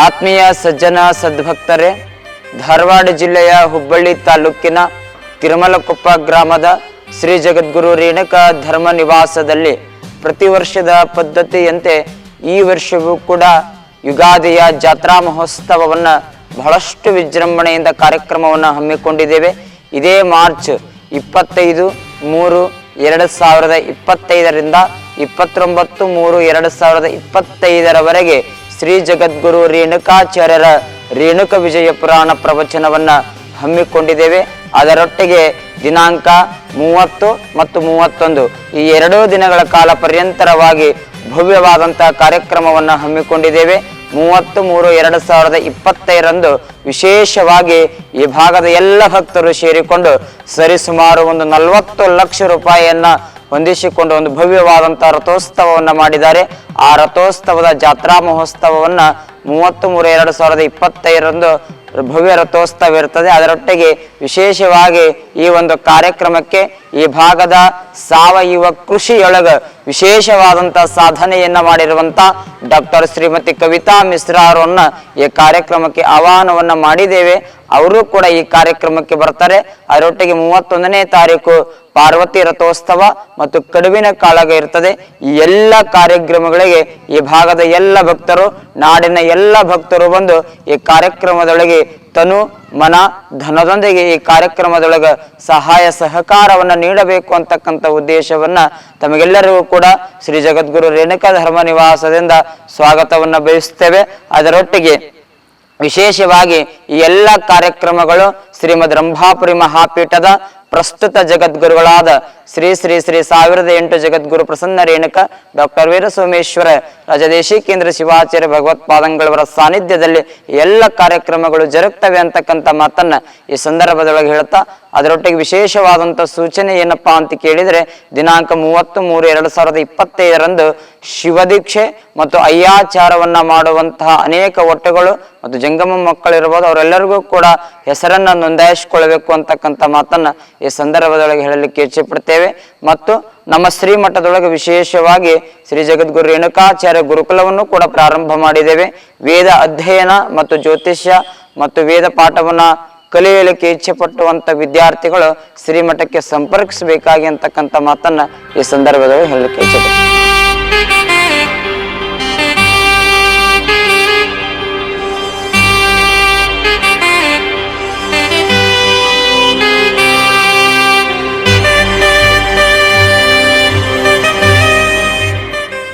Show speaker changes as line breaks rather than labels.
ಆತ್ಮೀಯ ಸಜ್ಜನ ಸದ್ಭಕ್ತರೇ, ಧಾರವಾಡ ಜಿಲ್ಲೆಯ ಹುಬ್ಬಳ್ಳಿ ತಾಲೂಕಿನ ತಿರುಮಲಕೊಪ್ಪ ಗ್ರಾಮದ ಶ್ರೀ ಜಗದ್ಗುರು ರೇಣುಕ ಧರ್ಮ ನಿವಾಸದಲ್ಲಿ ಪ್ರತಿ ವರ್ಷದ ಪದ್ಧತಿಯಂತೆ ಈ ವರ್ಷವೂ ಕೂಡ ಯುಗಾದಿಯ ಜಾತ್ರಾ ಮಹೋತ್ಸವವನ್ನು ಬಹಳಷ್ಟು ವಿಜೃಂಭಣೆಯಿಂದ ಕಾರ್ಯಕ್ರಮವನ್ನು ಹಮ್ಮಿಕೊಂಡಿದ್ದೇವೆ. ಇದೇ ಮಾರ್ಚ್ ಇಪ್ಪತ್ತೈದು ಮೂರು ಎರಡು ಸಾವಿರದ ಇಪ್ಪತ್ತೈದರಿಂದ ಇಪ್ಪತ್ತೊಂಬತ್ತು ಮೂರು ಎರಡು ಸಾವಿರದ ಇಪ್ಪತ್ತೈದರವರೆಗೆ ಶ್ರೀ ಜಗದ್ಗುರು ರೇಣುಕಾಚಾರ್ಯರ ರೇಣುಕ ವಿಜಯ ಪುರಾಣ ಪ್ರವಚನವನ್ನ ಹಮ್ಮಿಕೊಂಡಿದ್ದೇವೆ. ಅದರೊಟ್ಟಿಗೆ ದಿನಾಂಕ ಮೂವತ್ತು ಮತ್ತು ಮೂವತ್ತೊಂದು. ಈ ಎರಡೂ ದಿನಗಳ ಕಾಲ ಪರ್ಯಂತರವಾಗಿ ಭವ್ಯವಾದಂತಹ ಕಾರ್ಯಕ್ರಮವನ್ನು ಹಮ್ಮಿಕೊಂಡಿದ್ದೇವೆ. ಮೂವತ್ತು ಮೂರು ಎರಡು ಸಾವಿರದ ಇಪ್ಪತ್ತೈದರಂದು ವಿಶೇಷವಾಗಿ ಈ ಭಾಗದ ಎಲ್ಲ ಭಕ್ತರು ಸೇರಿಕೊಂಡು ಸರಿಸುಮಾರು ಒಂದು ನಲವತ್ತು ಲಕ್ಷ ರೂಪಾಯಿಯನ್ನ ಹೊಂದಿಸಿಕೊಂಡು ಒಂದು ಭವ್ಯವಾದಂತಹ ರಥೋತ್ಸವವನ್ನು ಮಾಡಿದ್ದಾರೆ. ಆ ರಥೋತ್ಸವದ ಜಾತ್ರಾ ಮಹೋತ್ಸವವನ್ನು ಮೂವತ್ತು ಮೂರು ಎರಡು ಸಾವಿರದ ಇಪ್ಪತ್ತೈದರಂದು ಭವ್ಯ ರಥೋತ್ಸವ ಇರ್ತದೆ. ಅದರೊಟ್ಟಿಗೆ ವಿಶೇಷವಾಗಿ ಈ ಒಂದು ಕಾರ್ಯಕ್ರಮಕ್ಕೆ ಈ ಭಾಗದ ಸಾವಯವ ಕೃಷಿಯೊಳಗ ವಿಶೇಷವಾದಂತ ಸಾಧನೆಯನ್ನ ಮಾಡಿರುವಂತ ಡಾಕ್ಟರ್ ಶ್ರೀಮತಿ ಕವಿತಾ ಮಿಶ್ರಾ ಅವರನ್ನ ಈ ಕಾರ್ಯಕ್ರಮಕ್ಕೆ ಆಹ್ವಾನವನ್ನ ಮಾಡಿದ್ದೇವೆ. ಅವರು ಕೂಡ ಈ ಕಾರ್ಯಕ್ರಮಕ್ಕೆ ಬರ್ತಾರೆ. ಅದರೊಟ್ಟಿಗೆ ಮೂವತ್ತೊಂದನೇ ತಾರೀಕು ಪಾರ್ವತಿ ರಥೋತ್ಸವ ಮತ್ತು ಕಡುವಿನ ಕಾಳಗ ಇರ್ತದೆ. ಈ ಎಲ್ಲ ಕಾರ್ಯಕ್ರಮಗಳಿಗೆ ಈ ಭಾಗದ ಎಲ್ಲ ಭಕ್ತರು, ನಾಡಿನ ಎಲ್ಲ ಭಕ್ತರು ಬಂದು ಈ ಕಾರ್ಯಕ್ರಮದೊಳಗೆ ತನು ಮನ ಧನದೊಂದಿಗೆ ಈ ಕಾರ್ಯಕ್ರಮದೊಳಗೆ ಸಹಾಯ ಸಹಕಾರವನ್ನು ನೀಡಬೇಕು ಅಂತಕ್ಕಂಥ ಉದ್ದೇಶವನ್ನ ತಮಗೆಲ್ಲರಿಗೂ ಕೂಡ ಶ್ರೀ ಜಗದ್ಗುರು ರೇಣುಕಾ ಧರ್ಮ ನಿವಾಸದಿಂದ ಸ್ವಾಗತವನ್ನ ಬಯಸ್ತೇವೆ. ಅದರೊಟ್ಟಿಗೆ ವಿಶೇಷವಾಗಿ ಈ ಎಲ್ಲ ಕಾರ್ಯಕ್ರಮಗಳು ಶ್ರೀಮದ್ ರಂಭಾಪುರಿ ಮಹಾಪೀಠದ ಪ್ರಸ್ತುತ ಜಗದ್ಗುರುಗಳಾದ ಶ್ರೀ ಶ್ರೀ ಶ್ರೀ ಸಾವಿರದ ಎಂಟು ಜಗದ್ಗುರು ಪ್ರಸನ್ನ ರೇಣುಕ ಡಾಕ್ಟರ್ ವೀರಸೋಮೇಶ್ವರ ರಾಜದೇಶಿಕೇಂದ್ರ ಶಿವಾಚಾರ್ಯ ಭಗವತ್ಪಾದಂಗಳವರ ಸಾನ್ನಿಧ್ಯದಲ್ಲಿ ಎಲ್ಲ ಕಾರ್ಯಕ್ರಮಗಳು ಜರುಗ್ತವೆ ಅಂತಕ್ಕಂಥ ಮಾತನ್ನ ಈ ಸಂದರ್ಭದೊಳಗೆ ಹೇಳ್ತಾ ಅದರೊಟ್ಟಿಗೆ ವಿಶೇಷವಾದಂಥ ಸೂಚನೆ ಏನಪ್ಪಾ ಅಂತ ಕೇಳಿದರೆ, ದಿನಾಂಕ ಮೂವತ್ತು ಮೂರು ಎರಡು ಸಾವಿರದ ಇಪ್ಪತ್ತೈದರಂದು ಶಿವದೀಕ್ಷೆ ಮತ್ತು ಅಯ್ಯಾಚಾರವನ್ನ ಮಾಡುವಂತಹ ಅನೇಕ ಒಟ್ಟುಗಳು ಮತ್ತು ಜಂಗಮ ಮಕ್ಕಳಿರ್ಬೋದು, ಅವರೆಲ್ಲರಿಗೂ ಕೂಡ ಹೆಸರನ್ನ ನೋಂದಾಯಿಸಿಕೊಳ್ಬೇಕು ಅಂತಕ್ಕಂಥ ಮಾತನ್ನ ಈ ಸಂದರ್ಭದೊಳಗೆ ಹೇಳಲಿಕ್ಕೆ ಇಚ್ಛೆ ಪಡ್ತೇವೆ ಮತ್ತು ನಮ್ಮ ಶ್ರೀಮಠದೊಳಗೆ ವಿಶೇಷವಾಗಿ ಶ್ರೀ ಜಗದ್ಗುರು ರೇಣುಕಾಚಾರ್ಯ ಗುರುಕುಲವನ್ನು ಕೂಡ ಪ್ರಾರಂಭ ಮಾಡಿದ್ದೇವೆ. ವೇದ ಅಧ್ಯಯನ ಮತ್ತು ಜ್ಯೋತಿಷ್ಯ ಮತ್ತು ವೇದ ಪಾಠವನ್ನ ಕಲಿಯಲಿಕ್ಕೆ ಇಚ್ಛೆ ಪಟ್ಟುವಂತ ವಿದ್ಯಾರ್ಥಿಗಳು ಶ್ರೀಮಠಕ್ಕೆ ಸಂಪರ್ಕಿಸಬೇಕಾಗಿ ಅಂತಕ್ಕಂಥ ಮಾತನ್ನ ಈ ಸಂದರ್ಭದಲ್ಲಿ ಹೇಳಲಿಕ್ಕೆ ಇಚ್ಛೆ